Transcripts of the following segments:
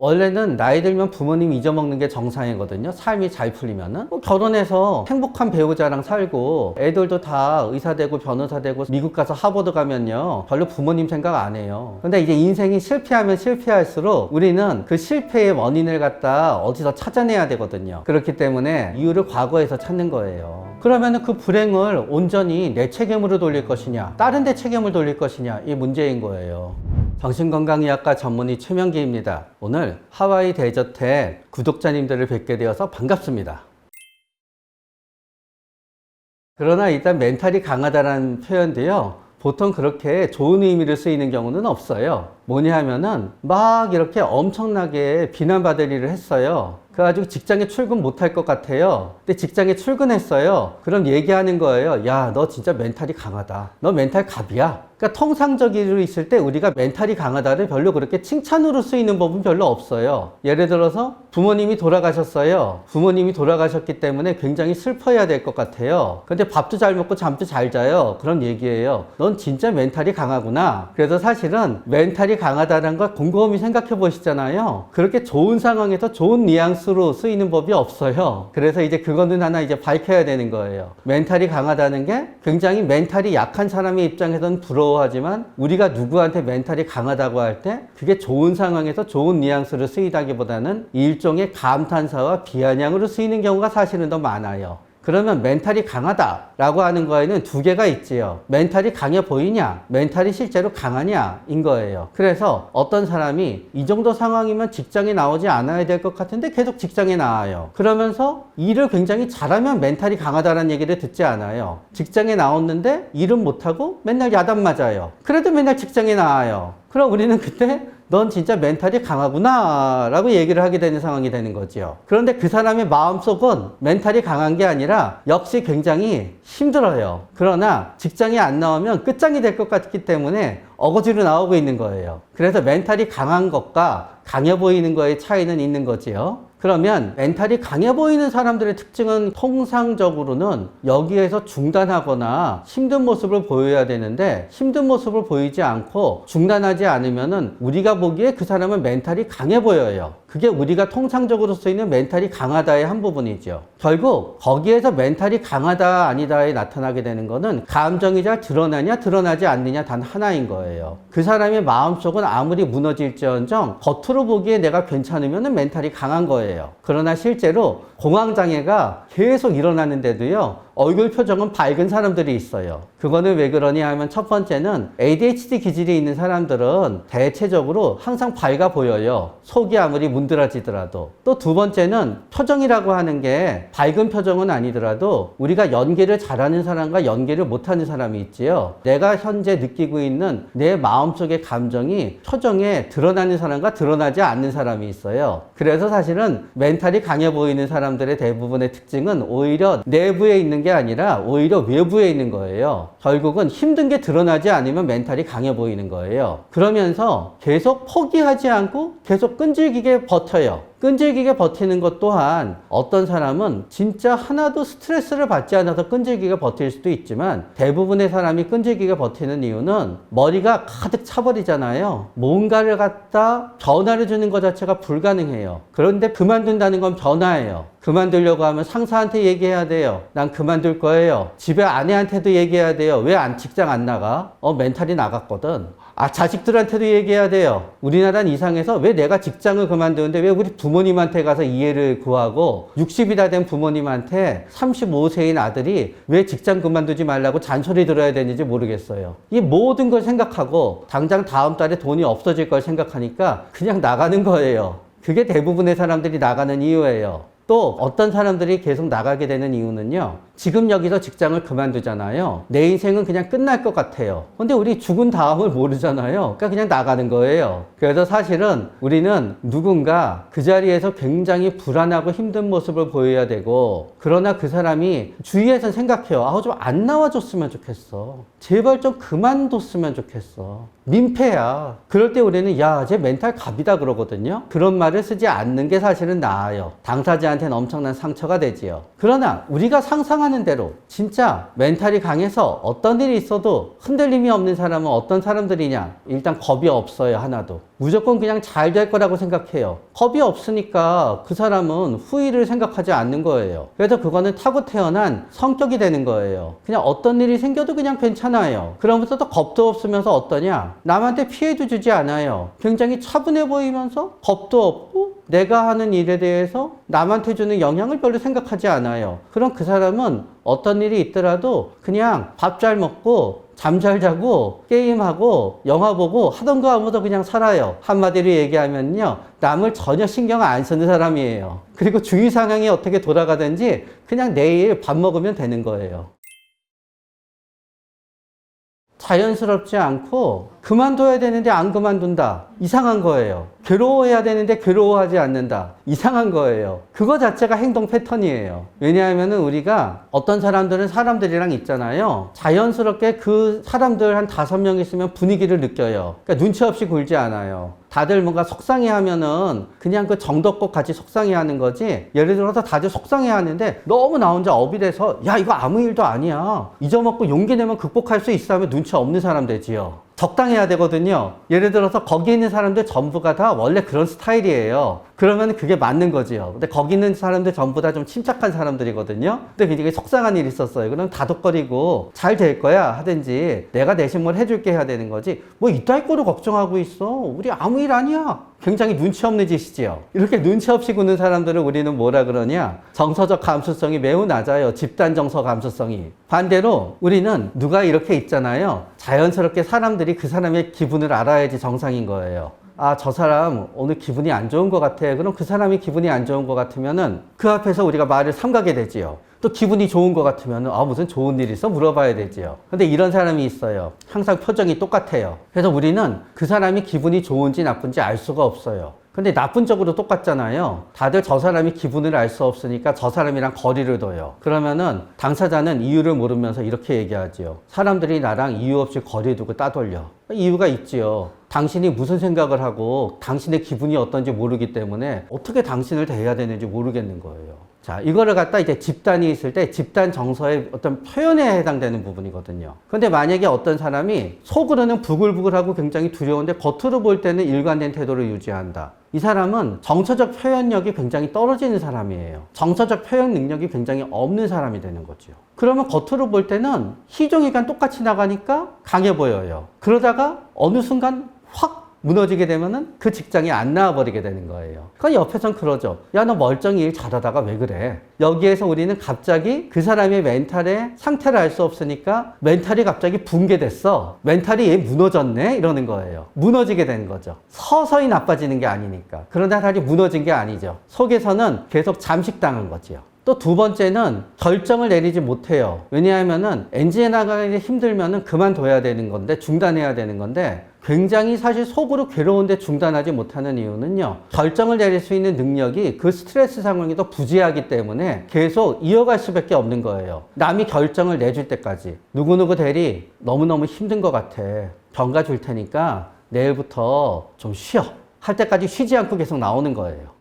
원래는 나이 들면 부모님 잊어먹는 게 정상이거든요. 삶이 잘 풀리면은. 뭐 결혼해서 행복한 배우자랑 살고 애들도 다 의사 되고 변호사 되고 미국 가서 하버드 가면요. 별로 부모님 생각 안 해요. 근데 이제 인생이 실패하면 실패할수록 우리는 그 실패의 원인을 갖다 어디서 찾아내야 되거든요. 그렇기 때문에 이유를 과거에서 찾는 거예요. 그러면은 그 불행을 온전히 내 책임으로 돌릴 것이냐, 다른 데 책임을 돌릴 것이냐, 이 문제인 거예요. 정신건강의학과 전문의 최명기입니다. 오늘 하와이 대저택 구독자님들을 뵙게 되어서 반갑습니다. 그러나 일단 멘탈이 강하다라는 표현도요. 보통 그렇게 좋은 의미로 쓰이는 경우는 없어요. 뭐냐 하면은 막 이렇게 엄청나게 비난받을 일을 했어요. 그래가지고 직장에 출근 못할 것 같아요. 근데 직장에 출근했어요. 그럼 얘기하는 거예요. 야, 너 진짜 멘탈이 강하다. 너 멘탈 갑이야. 그러니까 통상적으로 있을 때 우리가 멘탈이 강하다를 별로 그렇게 칭찬으로 쓰이는 법은 별로 없어요. 예를 들어서 부모님이 돌아가셨어요. 부모님이 돌아가셨기 때문에 굉장히 슬퍼해야 될 것 같아요. 근데 밥도 잘 먹고 잠도 잘 자요. 그런 얘기예요. 넌 진짜 멘탈이 강하구나. 그래서 사실은 멘탈이 강하다는 걸 곰곰이 생각해 보시잖아요. 그렇게 좋은 상황에서 좋은 뉘앙스 로 쓰이는 법이 없어요. 그래서 이제 그거는 하나 이제 밝혀야 되는 거예요. 멘탈이 강하다는 게 굉장히 멘탈이 약한 사람의 입장에서는 부러워하지만 우리가 누구한테 멘탈이 강하다고 할 때 그게 좋은 상황에서 좋은 뉘앙스로 쓰이다기보다는 일종의 감탄사와 비아냥으로 쓰이는 경우가 사실은 더 많아요. 그러면 멘탈이 강하다라고 하는 거에는 두 개가 있지요. 멘탈이 강해 보이냐, 멘탈이 실제로 강하냐인 거예요. 그래서 어떤 사람이 이 정도 상황이면 직장에 나오지 않아야 될 것 같은데 계속 직장에 나와요. 그러면서 일을 굉장히 잘하면 멘탈이 강하다는 얘기를 듣지 않아요. 직장에 나왔는데 일은 못하고 맨날 야단 맞아요. 그래도 맨날 직장에 나와요. 그럼 우리는 그때 넌 진짜 멘탈이 강하구나 라고 얘기를 하게 되는 상황이 되는 거죠. 그런데 그 사람의 마음속은 멘탈이 강한 게 아니라 역시 굉장히 힘들어요. 그러나 직장에 안 나오면 끝장이 될 것 같기 때문에 어거지로 나오고 있는 거예요. 그래서 멘탈이 강한 것과 강해 보이는 거의 차이는 있는 거지요. 그러면 멘탈이 강해 보이는 사람들의 특징은 통상적으로는 여기에서 중단하거나 힘든 모습을 보여야 되는데 힘든 모습을 보이지 않고 중단하지 않으면은 우리가 보기에 그 사람은 멘탈이 강해 보여요. 그게 우리가 통상적으로 쓰이는 멘탈이 강하다의 한 부분이죠. 결국 거기에서 멘탈이 강하다 아니다에 나타나게 되는 거는 감정이 잘 드러나냐 드러나지 않느냐 단 하나인 거예요. 그 사람의 마음속은 아무리 무너질지언정 겉으로 보기에 내가 괜찮으면 멘탈이 강한 거예요. 그러나 실제로 공황장애가 계속 일어나는데도요. 얼굴 표정은 밝은 사람들이 있어요. 그거는 왜 그러냐 하면 첫 번째는 ADHD 기질이 있는 사람들은 대체적으로 항상 밝아 보여요. 속이 아무리 문드러지더라도. 또 두 번째는 표정이라고 하는 게 밝은 표정은 아니더라도 우리가 연기를 잘하는 사람과 연기를 못하는 사람이 있지요. 내가 현재 느끼고 있는 내 마음속의 감정이 표정에 드러나는 사람과 드러나지 않는 사람이 있어요. 그래서 사실은 멘탈이 강해 보이는 사람들의 대부분의 특징은 오히려 내부에 있는 게 아니라 오히려 외부에 있는 거예요. 결국은 힘든 게 드러나지 않으면 멘탈이 강해 보이는 거예요. 그러면서 계속 포기하지 않고 계속 끈질기게 버텨요. 끈질기게 버티는 것 또한 어떤 사람은 진짜 하나도 스트레스를 받지 않아서 끈질기게 버틸 수도 있지만 대부분의 사람이 끈질기게 버티는 이유는 머리가 가득 차버리잖아요. 뭔가를 갖다 변화를 주는 것 자체가 불가능해요. 그런데 그만둔다는 건 변화예요. 그만두려고 하면 상사한테 얘기해야 돼요. 난 그만둘 거예요. 집에 아내한테도 얘기해야 돼요. 왜 안 직장 안 나가? 어, 멘탈이 나갔거든. 아, 자식들한테도 얘기해야 돼요. 우리나라는 이상해서 왜 내가 직장을 그만두는데 왜 우리 부 모님한테 가서 이해를 구하고 60이 다 된 부모님한테 35세인 아들이 왜 직장 그만두지 말라고 잔소리 들어야 되는지 모르겠어요. 이 모든 걸 생각하고 당장 다음 달에 돈이 없어질 걸 생각하니까 그냥 나가는 거예요. 그게 대부분의 사람들이 나가는 이유예요. 또 어떤 사람들이 계속 나가게 되는 이유는요. 지금 여기서 직장을 그만두잖아요. 내 인생은 그냥 끝날 것 같아요. 근데 우리 죽은 다음을 모르잖아요. 그러니까 그냥 나가는 거예요. 그래서 사실은 우리는 누군가 그 자리에서 굉장히 불안하고 힘든 모습을 보여야 되고 그러나 그 사람이 주위에서 생각해요. 아우 좀 안 나와줬으면 좋겠어. 제발 좀 그만뒀으면 좋겠어. 민폐야. 그럴 때 우리는 야, 쟤 멘탈 갑이다 그러거든요. 그런 말을 쓰지 않는 게 사실은 나아요. 당사자한테 는 엄청난 상처가 되지요. 그러나 우리가 상상하는 대로 진짜 멘탈이 강해서 어떤 일이 있어도 흔들림이 없는 사람은 어떤 사람들이냐? 일단 겁이 없어요, 하나도. 무조건 그냥 잘 될 거라고 생각해요. 겁이 없으니까 그 사람은 후일을 생각하지 않는 거예요. 그래서 그거는 타고 태어난 성격이 되는 거예요. 그냥 어떤 일이 생겨도 그냥 괜찮아요. 그러면서 또 겁도 없으면서 어떠냐? 남한테 피해도 주지 않아요. 굉장히 차분해 보이면서 겁도 없고 내가 하는 일에 대해서 남한테 주는 영향을 별로 생각하지 않아요. 그럼 그 사람은 어떤 일이 있더라도 그냥 밥 잘 먹고 잠 잘 자고 게임하고 영화 보고 하던 거 아무도 그냥 살아요. 한마디로 얘기하면요. 남을 전혀 신경 안 쓰는 사람이에요. 그리고 주위 상황이 어떻게 돌아가든지 그냥 내일 밥 먹으면 되는 거예요. 자연스럽지 않고 그만둬야 되는데 안 그만둔다. 이상한 거예요. 괴로워해야 되는데 괴로워하지 않는다. 이상한 거예요. 그거 자체가 행동 패턴이에요. 왜냐하면 우리가 어떤 사람들은 사람들이랑 있잖아요. 자연스럽게 그 사람들 한 다섯 명 있으면 분위기를 느껴요. 그러니까 눈치 없이 굴지 않아요. 다들 뭔가 속상해 하면은 그냥 그 정도껏 같이 속상해 하는 거지. 예를 들어서 다들 속상해 하는데 너무 나 혼자 업이 돼서 야, 이거 아무 일도 아니야. 잊어먹고 용기 내면 극복할 수 있어 하면 눈치 없는 사람 되지요. 적당해야 되거든요. 예를 들어서 거기 있는 사람들 전부가 다 원래 그런 스타일이에요. 그러면 그게 맞는 거지요. 근데 거기 있는 사람들 전부 다 좀 침착한 사람들이거든요. 근데 굉장히 속상한 일이 있었어요. 그럼 다독거리고 잘 될 거야 하든지 내가 대신 뭘 해줄게 해야 되는 거지. 뭐 이따위 거로 걱정하고 있어. 우리 아무 일 아니야. 굉장히 눈치 없는 짓이지요. 이렇게 눈치 없이 구는 사람들을 우리는 뭐라 그러냐? 정서적 감수성이 매우 낮아요. 집단 정서 감수성이. 반대로 우리는 누가 이렇게 있잖아요. 자연스럽게 사람들이 그 사람의 기분을 알아야지 정상인 거예요. 아, 저 사람 오늘 기분이 안 좋은 것 같아. 그럼 그 사람이 기분이 안 좋은 것 같으면은 그 앞에서 우리가 말을 삼가게 되지요. 또 기분이 좋은 것 같으면은 아, 무슨 좋은 일 있어? 물어봐야 되지요. 근데 이런 사람이 있어요. 항상 표정이 똑같아요. 그래서 우리는 그 사람이 기분이 좋은지 나쁜지 알 수가 없어요. 근데 나쁜 쪽으로 똑같잖아요. 다들 저 사람이 기분을 알 수 없으니까 저 사람이랑 거리를 둬요. 그러면은 당사자는 이유를 모르면서 이렇게 얘기하지요. 사람들이 나랑 이유 없이 거리 두고 따돌려. 이유가 있지요. 당신이 무슨 생각을 하고 당신의 기분이 어떤지 모르기 때문에 어떻게 당신을 대해야 되는지 모르겠는 거예요. 자, 이거를 갖다 이제 집단이 있을 때 집단 정서의 어떤 표현에 해당되는 부분이거든요. 근데 만약에 어떤 사람이 속으로는 부글부글하고 굉장히 두려운데 겉으로 볼 때는 일관된 태도를 유지한다. 이 사람은 정서적 표현력이 굉장히 떨어지는 사람이에요. 정서적 표현 능력이 굉장히 없는 사람이 되는 거죠. 그러면 겉으로 볼 때는 희종이간 똑같이 나가니까 강해 보여요. 그러다가 어느 순간 확 무너지게 되면은 그 직장이 안 나와버리게 되는 거예요. 그러니까 옆에선 그러죠. 야, 너 멀쩡히 일 잘하다가 왜 그래? 여기에서 우리는 갑자기 그 사람의 멘탈의 상태를 알 수 없으니까 멘탈이 갑자기 붕괴됐어. 멘탈이 얘 무너졌네? 이러는 거예요. 무너지게 되는 거죠. 서서히 나빠지는 게 아니니까. 그러나 사실 무너진 게 아니죠. 속에서는 계속 잠식당한 거지요. 또두 번째는 결정을 내리지 못해요. 왜냐하면은 엔진에 나가기 힘들면은 그만둬야 되는 건데 중단해야 되는 건데 굉장히 사실 속으로 괴로운데 중단하지 못하는 이유는요. 결정을 내릴 수 있는 능력이 그 스트레스 상황이 더 부재하기 때문에 계속 이어갈 수밖에 없는 거예요. 남이 결정을 내줄 때까지 누구누구 대리 너무너무 힘든 것 같아. 병가 줄 테니까 내일부터 좀 쉬어. 할 때까지 쉬지 않고 계속 나오는 거예요.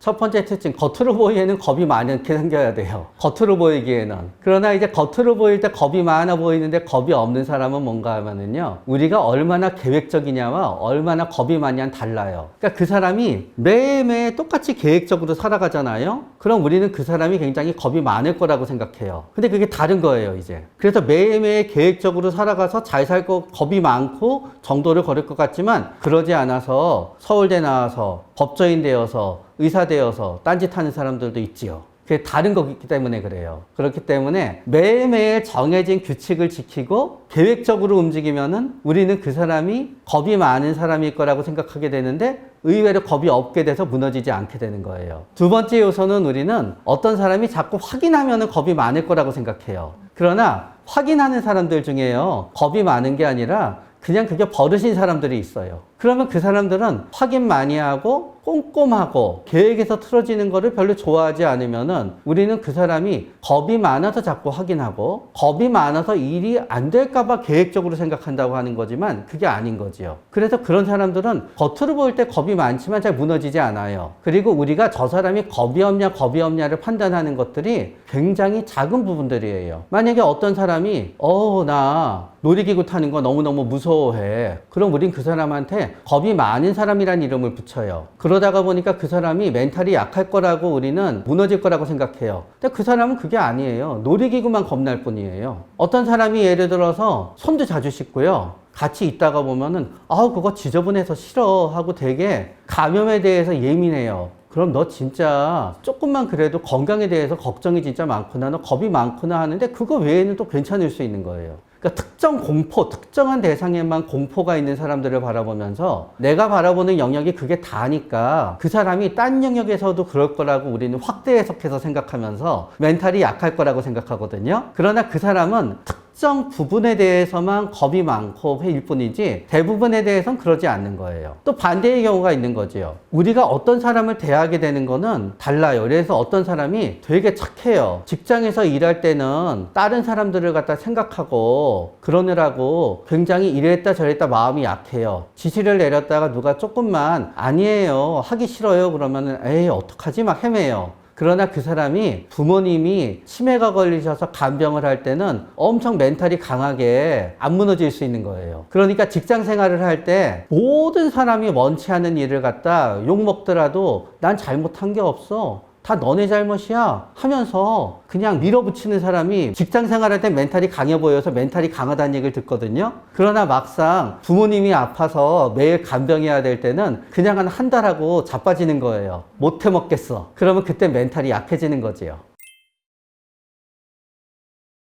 첫 번째 특징, 겉으로 보이에는 겁이 많게 생겨야 돼요. 겉으로 보이기에는. 그러나 이제 겉으로 보일 때 겁이 많아 보이는데 겁이 없는 사람은 뭔가 하면은요, 우리가 얼마나 계획적이냐와 얼마나 겁이 많냐는 달라요. 그러니까 그 사람이 매일매일 똑같이 계획적으로 살아가잖아요? 그럼 우리는 그 사람이 굉장히 겁이 많을 거라고 생각해요. 근데 그게 다른 거예요, 이제. 그래서 매일매일 계획적으로 살아가서 잘 살고 겁이 많고 정도를 걸을 것 같지만 그러지 않아서 서울대 나와서 법조인 되어서 의사 되어서 딴짓하는 사람들도 있지요. 그게 다른 거기 때문에 그래요. 그렇기 때문에 매일매일 정해진 규칙을 지키고 계획적으로 움직이면은 우리는 그 사람이 겁이 많은 사람일 거라고 생각하게 되는데 의외로 겁이 없게 돼서 무너지지 않게 되는 거예요. 두 번째 요소는 우리는 어떤 사람이 자꾸 확인하면은 겁이 많을 거라고 생각해요. 그러나 확인하는 사람들 중에요. 겁이 많은 게 아니라 그냥 그게 버릇인 사람들이 있어요. 그러면 그 사람들은 확인 많이 하고 꼼꼼하고 계획에서 틀어지는 거를 별로 좋아하지 않으면은 우리는 그 사람이 겁이 많아서 자꾸 확인하고 겁이 많아서 일이 안 될까봐 계획적으로 생각한다고 하는 거지만 그게 아닌 거지요. 그래서 그런 사람들은 겉으로 볼때 겁이 많지만 잘 무너지지 않아요. 그리고 우리가 저 사람이 겁이 없냐 겁이 없냐를 판단하는 것들이 굉장히 작은 부분들이에요. 만약에 어떤 사람이 어 나 놀이기구 타는 거 너무너무 무서워해. 그럼 우린 그 사람한테 겁이 많은 사람이란 이름을 붙여요. 그러다가 보니까 그 사람이 멘탈이 약할 거라고 우리는 무너질 거라고 생각해요. 근데 그 사람은 그게 아니에요. 놀이기구만 겁날 뿐이에요. 어떤 사람이 예를 들어서 손도 자주 씻고요. 같이 있다가 보면은 아 그거 지저분해서 싫어 하고 되게 감염에 대해서 예민해요. 그럼 너 진짜 조금만 그래도 건강에 대해서 걱정이 진짜 많구나, 너 겁이 많구나 하는데 그거 외에는 또 괜찮을 수 있는 거예요. 그러니까 특정 공포, 특정한 대상에만 공포가 있는 사람들을 바라보면서 내가 바라보는 영역이 그게 다니까 그 사람이 딴 영역에서도 그럴 거라고 우리는 확대 해석해서 생각하면서 멘탈이 약할 거라고 생각하거든요. 그러나 그 사람은 특 정 부분에 대해서만 겁이 많고 회일 뿐이지 대부분에 대해서는 그러지 않는 거예요. 또 반대의 경우가 있는 거지요. 우리가 어떤 사람을 대하게 되는 거는 달라요. 그래서 어떤 사람이 되게 착해요. 직장에서 일할 때는 다른 사람들을 갖다 생각하고 그러느라고 굉장히 이랬다 저랬다 마음이 약해요. 지시를 내렸다가 누가 조금만 아니에요. 하기 싫어요. 그러면은 에이 어떡하지 막 헤매요. 그러나 그 사람이 부모님이 치매가 걸리셔서 간병을 할 때는 엄청 멘탈이 강하게 안 무너질 수 있는 거예요. 그러니까 직장 생활을 할 때 모든 사람이 원치 않는 일을 갖다 욕 먹더라도 난 잘못한 게 없어. 다 너네 잘못이야 하면서 그냥 밀어붙이는 사람이 직장 생활할 때 멘탈이 강해 보여서 멘탈이 강하다는 얘기를 듣거든요. 그러나 막상 부모님이 아파서 매일 간병해야 될 때는 그냥 한 한 달하고 자빠지는 거예요. 못해 먹겠어. 그러면 그때 멘탈이 약해지는 거지요.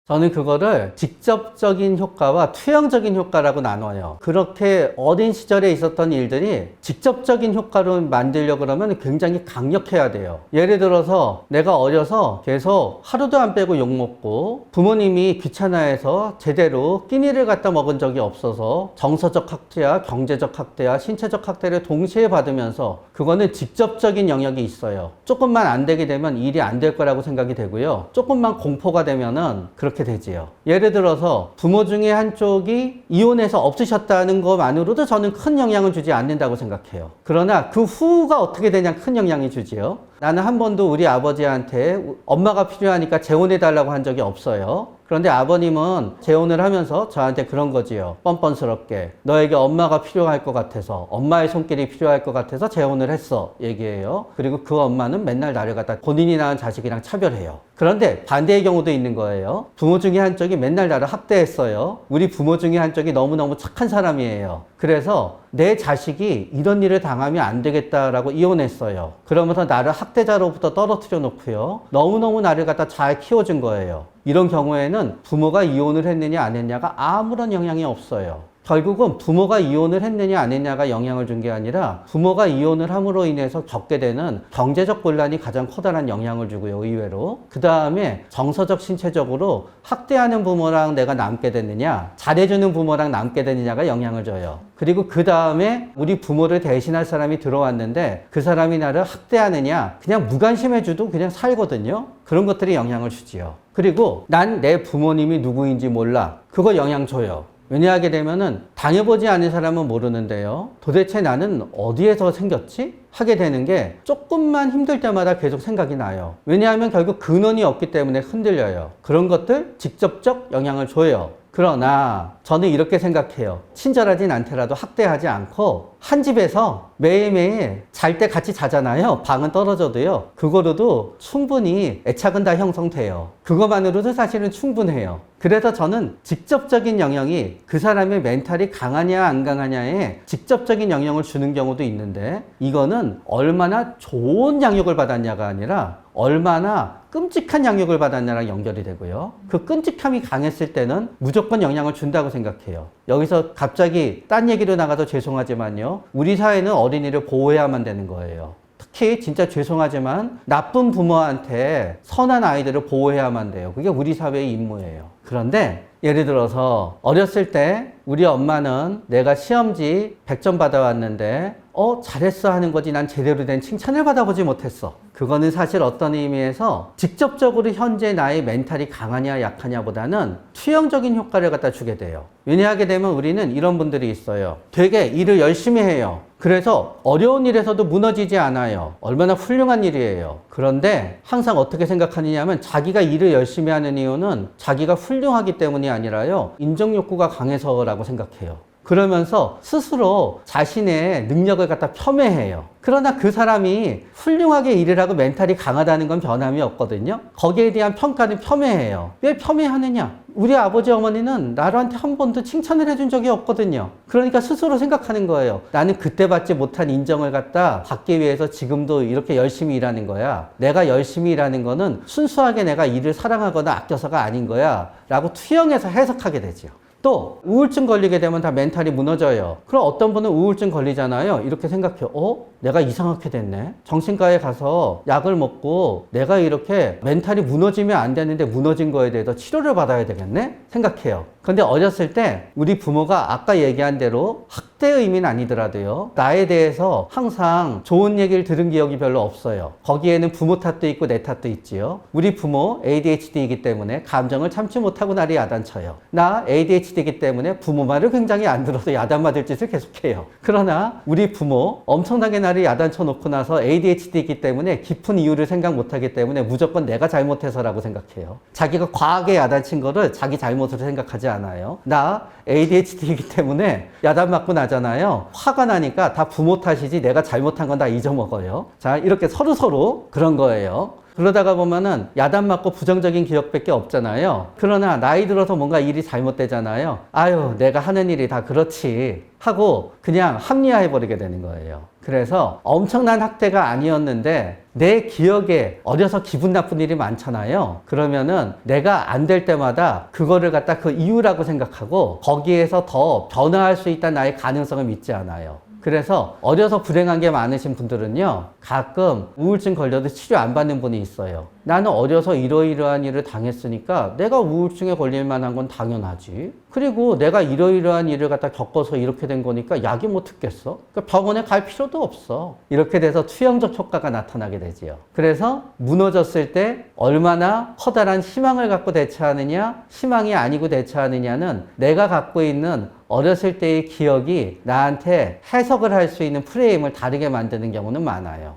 저는 그거를 직접적인 효과와 투영적인 효과라고 나눠요. 그렇게 어린 시절에 있었던 일들이 직접적인 효과로 만들려고 그러면 굉장히 강력해야 돼요. 예를 들어서 내가 어려서 계속 하루도 안 빼고 욕 먹고 부모님이 귀찮아해서 제대로 끼니를 갖다 먹은 적이 없어서 정서적 학대와 경제적 학대와 신체적 학대를 동시에 받으면서 그거는 직접적인 영역이 있어요. 조금만 안 되게 되면 일이 안 될 거라고 생각이 되고요. 조금만 공포가 되면은 그렇게 되지요. 예를 들어서 부모 중에 한쪽이 이혼해서 없으셨다는 것만으로도 저는 큰 영향을 주지 않는다고 생각해요. 그러나 그 후가 어떻게 되냐 큰 영향이 주지요. 나는 한 번도 우리 아버지한테 엄마가 필요하니까 재혼해 달라고 한 적이 없어요. 그런데 아버님은 재혼을 하면서 저한테 그런 거지요. 뻔뻔스럽게. 너에게 엄마가 필요할 것 같아서, 엄마의 손길이 필요할 것 같아서 재혼을 했어. 얘기해요. 그리고 그 엄마는 맨날 나를 갖다 본인이 낳은 자식이랑 차별해요. 그런데 반대의 경우도 있는 거예요. 부모 중에 한쪽이 맨날 나를 학대했어요. 우리 부모 중에 한쪽이 너무너무 착한 사람이에요. 그래서 내 자식이 이런 일을 당하면 안 되겠다라고 이혼했어요. 그러면서 나를 학 대자로부터 떨어뜨려 놓고요. 너무너무 나를 갖다 잘 키워준 거예요. 이런 경우에는 부모가 이혼을 했느냐 안 했냐가 아무런 영향이 없어요. 결국은 부모가 이혼을 했느냐 안 했냐가 영향을 준 게 아니라 부모가 이혼을 함으로 인해서 겪게 되는 경제적 곤란이 가장 커다란 영향을 주고요, 의외로. 그 다음에 정서적, 신체적으로 학대하는 부모랑 내가 남게 됐느냐, 잘해주는 부모랑 남게 되느냐가 영향을 줘요. 그리고 그 다음에 우리 부모를 대신할 사람이 들어왔는데 그 사람이 나를 학대하느냐, 그냥 무관심해줘도 그냥 살거든요. 그런 것들이 영향을 주지요. 그리고 난 내 부모님이 누구인지 몰라. 그거 영향 줘요. 왜냐하게 되면은 당해보지 않은 사람은 모르는데요. 도대체 나는 어디에서 생겼지? 하게 되는 게 조금만 힘들 때마다 계속 생각이 나요. 왜냐하면 결국 근원이 없기 때문에 흔들려요. 그런 것들 직접적 영향을 줘요. 그러나 저는 이렇게 생각해요. 친절하진 않더라도 학대하지 않고 한 집에서 매일매일 잘 때 같이 자잖아요. 방은 떨어져도요. 그거로도 충분히 애착은 다 형성돼요. 그것만으로도 사실은 충분해요. 그래서 저는 직접적인 영향이 그 사람의 멘탈이 강하냐 안 강하냐에 직접적인 영향을 주는 경우도 있는데 이거는 얼마나 좋은 양육을 받았냐가 아니라 얼마나 끔찍한 양육을 받았냐랑 연결이 되고요. 그 끔찍함이 강했을 때는 무조건 영향을 준다고 생각해요. 여기서 갑자기 딴 얘기로 나가서 죄송하지만요. 우리 사회는 어린이를 보호해야만 되는 거예요. 특히 진짜 죄송하지만 나쁜 부모한테 선한 아이들을 보호해야만 돼요. 그게 우리 사회의 임무예요. 그런데 예를 들어서 어렸을 때 우리 엄마는 내가 시험지 100점 받아왔는데 어 잘했어 하는 거지 난 제대로 된 칭찬을 받아보지 못했어 그거는 사실 어떤 의미에서 직접적으로 현재 나의 멘탈이 강하냐 약하냐보다는 투영적인 효과를 갖다 주게 돼요 왜냐하게 되면 우리는 이런 분들이 있어요 되게 일을 열심히 해요 그래서 어려운 일에서도 무너지지 않아요. 얼마나 훌륭한 일이에요. 그런데 항상 어떻게 생각하느냐 하면 자기가 일을 열심히 하는 이유는 자기가 훌륭하기 때문이 아니라요. 인정 욕구가 강해서라고 생각해요. 그러면서 스스로 자신의 능력을 갖다 폄훼해요. 그러나 그 사람이 훌륭하게 일을 하고 멘탈이 강하다는 건 변함이 없거든요. 거기에 대한 평가는 폄훼해요. 왜 폄훼하느냐? 우리 아버지 어머니는 나한테 한 번도 칭찬을 해준 적이 없거든요. 그러니까 스스로 생각하는 거예요. 나는 그때 받지 못한 인정을 갖다 받기 위해서 지금도 이렇게 열심히 일하는 거야. 내가 열심히 일하는 거는 순수하게 내가 일을 사랑하거나 아껴서가 아닌 거야. 라고 투영해서 해석하게 되죠. 또 우울증 걸리게 되면 다 멘탈이 무너져요. 그럼 어떤 분은 우울증 걸리잖아요. 이렇게 생각해요. 어? 내가 이상하게 됐네. 정신과에 가서 약을 먹고 내가 이렇게 멘탈이 무너지면 안 되는데 무너진 거에 대해서 치료를 받아야 되겠네? 생각해요. 근데 어렸을 때 우리 부모가 아까 얘기한 대로 학대의 의미는 아니더라도요. 나에 대해서 항상 좋은 얘기를 들은 기억이 별로 없어요. 거기에는 부모 탓도 있고 내 탓도 있지요. 우리 부모 ADHD이기 때문에 감정을 참지 못하고 나를 야단쳐요. 나 ADHD이기 때문에 부모 말을 굉장히 안 들어서 야단 맞을 짓을 계속해요. 그러나 우리 부모 엄청나게 나를 야단 쳐 놓고 나서 ADHD이기 때문에 깊은 이유를 생각 못하기 때문에 무조건 내가 잘못해서라고 생각해요. 자기가 과하게 야단친 거를 자기 잘못으로 생각하지 않아요. 나 ADHD이기 때문에 야단 맞고 나잖아요. 화가 나니까 다 부모 탓이지 내가 잘못한 건 다 잊어먹어요. 자, 이렇게 서로 서로 그런 거예요. 그러다가 보면은 야단 맞고 부정적인 기억밖에 없잖아요. 그러나 나이 들어서 뭔가 일이 잘못되잖아요. 아유, 내가 하는 일이 다 그렇지. 하고 그냥 합리화해 버리게 되는 거예요. 그래서 엄청난 학대가 아니었는데 내 기억에 어려서 기분 나쁜 일이 많잖아요. 그러면은 내가 안 될 때마다 그거를 갖다 그 이유라고 생각하고 거기에서 더 변화할 수 있다는 나의 가능성을 믿지 않아요. 그래서 어려서 불행한 게 많으신 분들은요, 가끔 우울증 걸려도 치료 안 받는 분이 있어요. 나는 어려서 이러이러한 일을 당했으니까 내가 우울증에 걸릴 만한 건 당연하지. 그리고 내가 이러이러한 일을 갖다 겪어서 이렇게 된 거니까 약이 뭐 듣겠어? 그러니까 병원에 갈 필요도 없어. 이렇게 돼서 투영적 효과가 나타나게 되지요. 그래서 무너졌을 때 얼마나 커다란 희망을 갖고 대처하느냐, 희망이 아니고 대처하느냐는 내가 갖고 있는 어렸을 때의 기억이 나한테 해석을 할 수 있는 프레임을 다르게 만드는 경우는 많아요.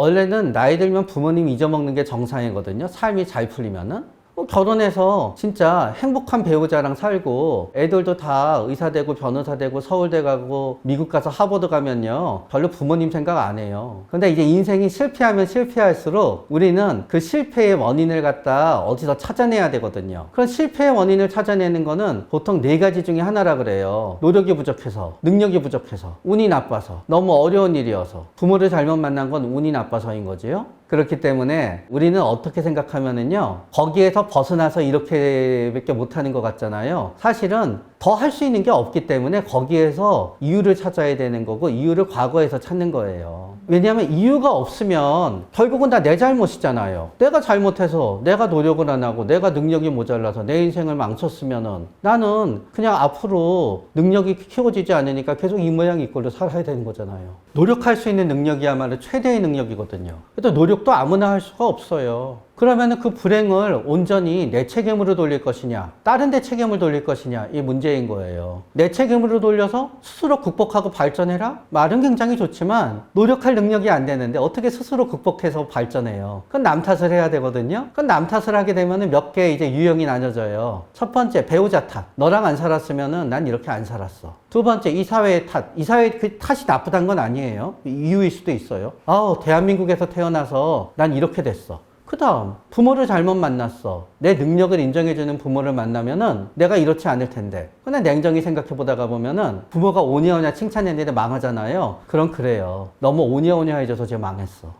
원래는 나이 들면 부모님 잊어먹는 게 정상이거든요. 삶이 잘 풀리면은. 뭐 결혼해서 진짜 행복한 배우자랑 살고 애들도 다 의사 되고 변호사 되고 서울대 가고 미국 가서 하버드 가면요. 별로 부모님 생각 안 해요. 근데 이제 인생이 실패하면 실패할수록 우리는 그 실패의 원인을 갖다 어디서 찾아내야 되거든요. 그런 실패의 원인을 찾아내는 거는 보통 네 가지 중에 하나라 그래요. 노력이 부족해서, 능력이 부족해서, 운이 나빠서, 너무 어려운 일이어서, 부모를 잘못 만난 건 운이 나빠서인 거지요. 그렇기 때문에 우리는 어떻게 생각하면은요, 거기에서 벗어나서 이렇게밖에 못하는 것 같잖아요. 사실은 더 할 수 있는 게 없기 때문에 거기에서 이유를 찾아야 되는 거고, 이유를 과거에서 찾는 거예요. 왜냐하면 이유가 없으면 결국은 다 내 잘못이잖아요. 내가 잘못해서, 내가 노력을 안 하고, 내가 능력이 모자라서 내 인생을 망쳤으면은 나는 그냥 앞으로 능력이 키워지지 않으니까 계속 이 모양 이 꼴로 살아야 되는 거잖아요. 노력할 수 있는 능력이야말로 최대의 능력이거든요. 그래도 노력도 아무나 할 수가 없어요. 그러면 그 불행을 온전히 내 책임으로 돌릴 것이냐, 다른 데 책임을 돌릴 것이냐, 이 문제인 거예요. 내 책임으로 돌려서 스스로 극복하고 발전해라? 말은 굉장히 좋지만 노력할 능력이 안 되는데 어떻게 스스로 극복해서 발전해요? 그건 남 탓을 해야 되거든요? 그건 남 탓을 하게 되면 몇 개 이제 유형이 나눠져요. 첫 번째, 배우자 탓. 너랑 안 살았으면은 난 이렇게 안 살았어. 두 번째, 이 사회의 탓. 이 사회의 그 탓이 나쁘다는 건 아니에요. 이유일 수도 있어요. 아우, 대한민국에서 태어나서 난 이렇게 됐어. 그 다음, 부모를 잘못 만났어. 내 능력을 인정해주는 부모를 만나면은 내가 이렇지 않을 텐데. 근데 냉정히 생각해 보다가 보면은 부모가 오냐오냐 칭찬했는데 망하잖아요. 그럼 그래요. 너무 오냐오냐 해줘서 제가 망했어.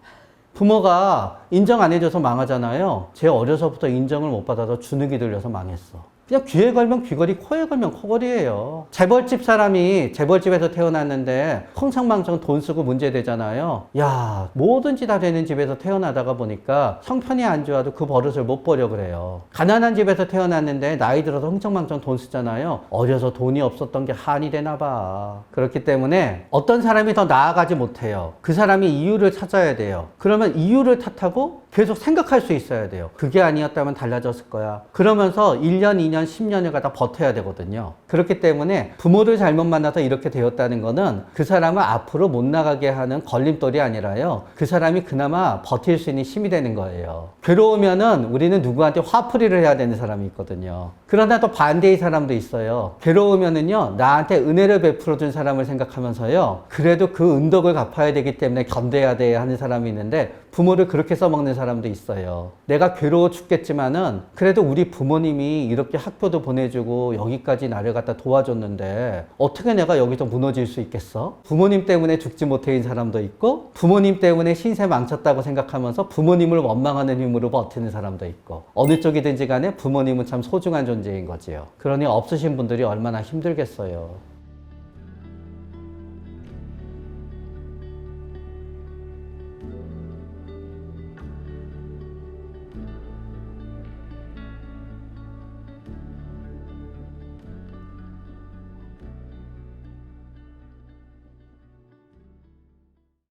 부모가 인정 안 해줘서 망하잖아요. 제 어려서부터 인정을 못 받아서 주눅이 들려서 망했어. 그냥 귀에 걸면 귀걸이, 코에 걸면 코걸이에요. 재벌집 사람이 재벌집에서 태어났는데 흥청망청 돈 쓰고 문제 되잖아요. 야, 뭐든지 다 되는 집에서 태어나다가 보니까 성편이 안 좋아도 그 버릇을 못 버려 그래요. 가난한 집에서 태어났는데 나이 들어서 흥청망청 돈 쓰잖아요. 어려서 돈이 없었던 게 한이 되나 봐. 그렇기 때문에 어떤 사람이 더 나아가지 못해요. 그 사람이 이유를 찾아야 돼요. 그러면 이유를 탓하고 계속 생각할 수 있어야 돼요. 그게 아니었다면 달라졌을 거야. 그러면서 1년, 2 년, 10년을 갖다 버텨야 되거든요. 그렇기 때문에 부모를 잘못 만나서 이렇게 되었다는 거는 그 사람을 앞으로 못 나가게 하는 걸림돌이 아니라요. 그 사람이 그나마 버틸 수 있는 힘이 되는 거예요. 괴로우면은 우리는 누구한테 화풀이를 해야 되는 사람이 있거든요. 그러나 또 반대의 사람도 있어요. 괴로우면은요, 나한테 은혜를 베풀어 준 사람을 생각하면서요, 그래도 그 은덕을 갚아야 되기 때문에 견뎌야 돼 하는 사람이 있는데, 부모를 그렇게 써먹는 사람도 있어요. 내가 괴로워 죽겠지만은, 그래도 우리 부모님이 이렇게 학교도 보내주고, 여기까지 나를 갖다 도와줬는데, 어떻게 내가 여기서 무너질 수 있겠어? 부모님 때문에 죽지 못해인 사람도 있고, 부모님 때문에 신세 망쳤다고 생각하면서 부모님을 원망하는 힘으로 버티는 사람도 있고, 어느 쪽이든지 간에 부모님은 참 소중한 존재인 거지요. 그러니 없으신 분들이 얼마나 힘들겠어요.